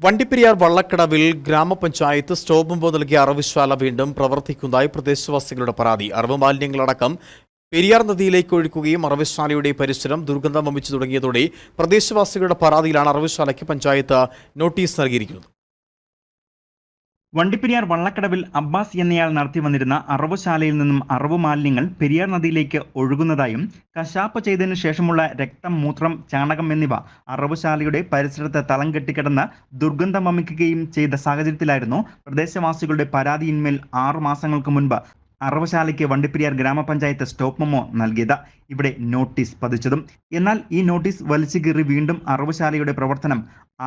വണ്ടിപ്പെരിയാർ വള്ളക്കടവിൽ ഗ്രാമപഞ്ചായത്ത് സ്റ്റോപ്പ് മുമ്പ് നൽകിയ അറവുശാല വീണ്ടും പ്രവർത്തിക്കുന്നതായി പ്രദേശവാസികളുടെ പരാതി. അറവ് മാലിന്യങ്ങളടക്കം പെരിയാർ നദിയിലേക്ക് ഒഴുക്കുകയും അറവുശാലയുടെ പരിസരം ദുർഗന്ധം വമിച്ചു തുടങ്ങിയതോടെ പ്രദേശവാസികളുടെ പരാതിയിലാണ് അറവുശാലയ്ക്ക് പഞ്ചായത്ത് നോട്ടീസ് നൽകിയിരിക്കുന്നത്. വണ്ടിപ്പെരിയാർ വള്ളക്കടവിൽ അബ്ബാസ് എന്നയാൾ നടത്തി വന്നിരുന്ന അറവുശാലയിൽ നിന്നും അറവു മാലിന്യങ്ങൾ പെരിയാർ നദിയിലേക്ക് ഒഴുകുന്നതായും കശാപ്പ് ചെയ്തതിനു ശേഷമുള്ള രക്തം മൂത്രം ചാണകം എന്നിവ അറവുശാലയുടെ പരിസരത്ത് തളം കെട്ടിക്കിടന്ന് ദുർഗന്ധം വമിക്കുകയും ചെയ്ത സാഹചര്യത്തിലായിരുന്നു പ്രദേശവാസികളുടെ പരാതിയിന്മേൽ ആറു മാസങ്ങൾക്ക് മുൻപ് അറവശാലയ്ക്ക് വണ്ടിപ്പെരിയാർ ഗ്രാമപഞ്ചായത്ത് സ്റ്റോപ്പ് മെമ്മോ നൽകിയത്. ഇവിടെ നോട്ടീസ് പതിച്ചതും. എന്നാൽ ഈ നോട്ടീസ് വലിച്ചു കീറി വീണ്ടും അറവുശാലയുടെ പ്രവർത്തനം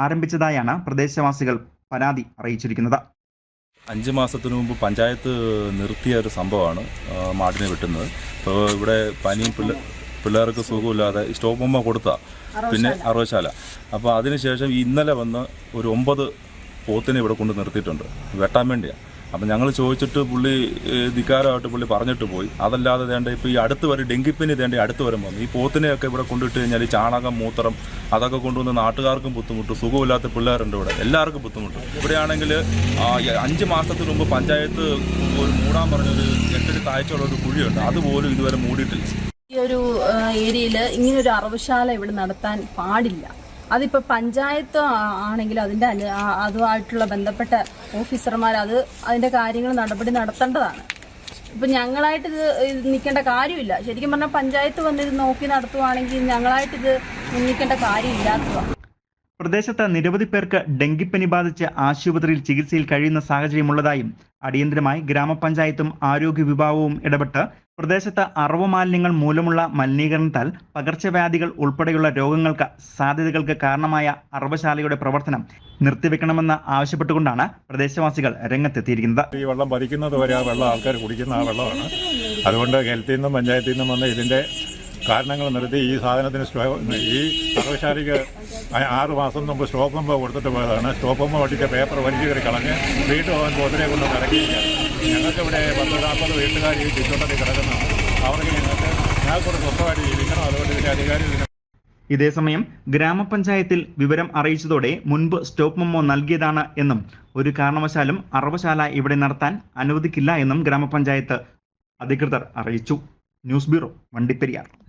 ആരംഭിച്ചതായാണ് പ്രദേശവാസികൾ പരാതി അറിയിച്ചിരിക്കുന്നത്. അഞ്ച് മാസത്തിന് മുമ്പ് പഞ്ചായത്ത് നിർത്തിയ ഒരു സംഭവമാണ് മാടിനെ വെട്ടുന്നത്. അപ്പോൾ ഇവിടെ പനിയും പിള്ള പിള്ളേർക്ക് സുഖമില്ലാതെ സ്റ്റോപ്പ് ബൊമ്മ കൊടുത്ത. പിന്നെ അറുപശാല അപ്പോൾ അതിനുശേഷം ഇന്നലെ വന്ന് ഒരു ഒമ്പത് പോത്തിനെ ഇവിടെ കൊണ്ട് നിർത്തിയിട്ടുണ്ട്. വെട്ടാൻ വേണ്ടിയാണ് അപ്പം ഞങ്ങൾ ചോദിച്ചിട്ട് പുള്ളി ധിക്കാരമായിട്ട് പുള്ളി പറഞ്ഞിട്ട് പോയി. അതല്ലാതെ വേണ്ട ഇപ്പോൾ ഈ അടുത്ത് വരും ഡെങ്കിപ്പനി തേണ്ട അടുത്ത് വരും വന്നു. ഈ പോത്തിനെയൊക്കെ ഇവിടെ കൊണ്ടിട്ട് കഴിഞ്ഞാൽ ഈ ചാണകം മൂത്രം അതൊക്കെ കൊണ്ടുവന്ന് നാട്ടുകാർക്കും ബുദ്ധിമുട്ട് സുഖമില്ലാത്ത പിള്ളേരുണ്ട് ഇവിടെ. എല്ലാവർക്കും ബുദ്ധിമുട്ട്. ഇവിടെയാണെങ്കിൽ അഞ്ച് മാസത്തിന് മുമ്പ് പഞ്ചായത്ത് ഒരു മൂടാൻ പറഞ്ഞൊരു എട്ടടി താഴ്ചയുള്ള ഒരു കുഴിയുണ്ട്. അതുപോലും ഇതുവരെ മൂടിയിട്ടില്ല. ഈ ഒരു ഏരിയയിൽ ഇങ്ങനെ ഒരു അറവുശാല ഇവിടെ നടത്താൻ പാടില്ല. അതിപ്പോൾ പഞ്ചായത്ത് ആണെങ്കിൽ അതിന്റെ അതുമായിട്ടുള്ള ബന്ധപ്പെട്ട ഓഫീസർമാർ അത് അതിന്റെ കാര്യങ്ങൾ നടപടി നടത്തേണ്ടതാണ്. ഇപ്പം ഞങ്ങളായിട്ട് ഇത് നിൽക്കേണ്ട കാര്യമില്ല. ശരിക്കും പറഞ്ഞാൽ പഞ്ചായത്ത് വന്ന് ഇത് നോക്കി നടത്തുവാണെങ്കിൽ ഞങ്ങളായിട്ട് ഇത് നിൽക്കേണ്ട കാര്യമില്ലാത്തതാണ് പ്രദേശത്ത് നിരവധി പേർക്ക് ഡെങ്കിപ്പനി ബാധിച്ച് ആശുപത്രിയിൽ ചികിത്സയിൽ കഴിയുന്ന സാഹചര്യമുള്ളതായും അടിയന്തരമായി ഗ്രാമപഞ്ചായത്തും ആരോഗ്യ വിഭാഗവും ഇടപെട്ട് പ്രദേശത്ത് അറവ് മാലിന്യങ്ങൾ മൂലമുള്ള മലിനീകരണത്താൽ പകർച്ചവ്യാധികൾ ഉൾപ്പെടെയുള്ള രോഗങ്ങൾക്ക് സാധ്യതകൾക്ക് കാരണമായ അറവശാലയുടെ പ്രവർത്തനം നിർത്തിവെക്കണമെന്ന് ആവശ്യപ്പെട്ടുകൊണ്ടാണ് പ്രദേശവാസികൾ രംഗത്തെത്തിയിരിക്കുന്നത്. ഈ വെള്ളം ഭരിക്കുന്നത് വരെ ആ വെള്ളം ആൾക്കാർ കുടിക്കുന്ന ആ വെള്ളമാണ്. അതുകൊണ്ട് ഹെൽത്തിൽ നിന്നും പഞ്ചായത്തിൽ നിന്നും വന്ന് ഇതിന്റെ കാരണങ്ങൾ നിർത്തി ഈ സാധനത്തിന് ഈ സർവശാലയ്ക്ക് ആ- ആറ് മാസം മുമ്പ് സ്റ്റോപ്പ് പമ്പ് കൊടുത്തിട്ട് പോയതാണ്. സ്റ്റോപ്പ് പമ്പ് ഒട്ടിച്ച പേപ്പർ വലിച്ചു കയറി കളഞ്ഞ് വീട്ടിൽ പോകാൻ പോത്തിനെ കൊണ്ട് കിടക്കിയിരിക്കുകയാണ് ഞങ്ങൾക്ക് ഇവിടെ പത്ത് നാൽപ്പത് വീട്ടുകാർ ഈ ചുറ്റോട്ടത്തിൽ കിടക്കുന്നു. അവർക്ക് ഞങ്ങൾക്ക് ഞങ്ങൾക്കൊരു സ്വസ്ഥമായിട്ട് ജീവിക്കണം. അതുകൊണ്ട് ഇതിന്റെ അധികാരി ഇതേസമയം ഗ്രാമപഞ്ചായത്തിൽ വിവരം അറിയിച്ചതോടെ മുൻപ് സ്റ്റോപ്പ് മെമ്മോ നൽകിയതാണ് എന്നും ഒരു കാരണവശാലും അറവശാല ഇവിടെ നടത്താൻ അനുവദിക്കില്ല എന്നും ഗ്രാമപഞ്ചായത്ത് അധികൃതർ അറിയിച്ചു. News bureau Vandiperiyar.